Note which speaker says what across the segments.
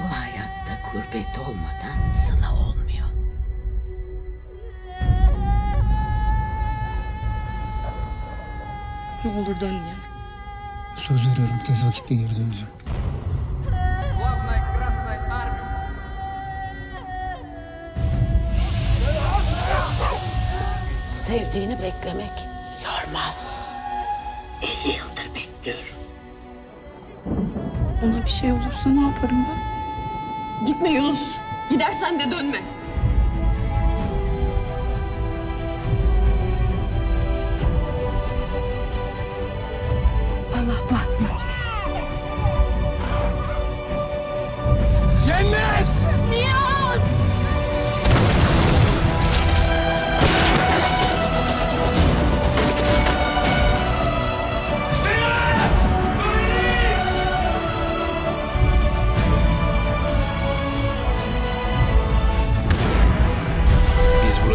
Speaker 1: Bu hayatta kurbet olmadan sıla olmuyor.
Speaker 2: Ne olur dön Niyaz.
Speaker 3: Söz veriyorum tez vakitte geri döneceğim.
Speaker 1: Sevdiğini beklemek yormaz. 50 yıldır bekliyorum.
Speaker 2: Ona bir şey olursa ne yaparım ben? Gitme Yunus. Gidersen de dönme.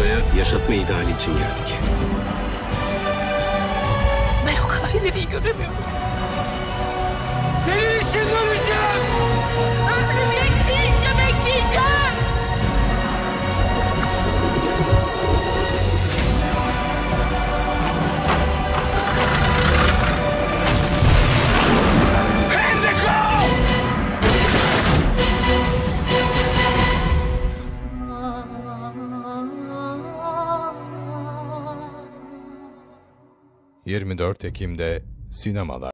Speaker 4: Buraya yaşatma ideali için geldik.
Speaker 2: Ben o kadar ileriyi göremiyorum.
Speaker 3: Senin için döneceğim!
Speaker 5: ...24 Ekim'de sinemalar.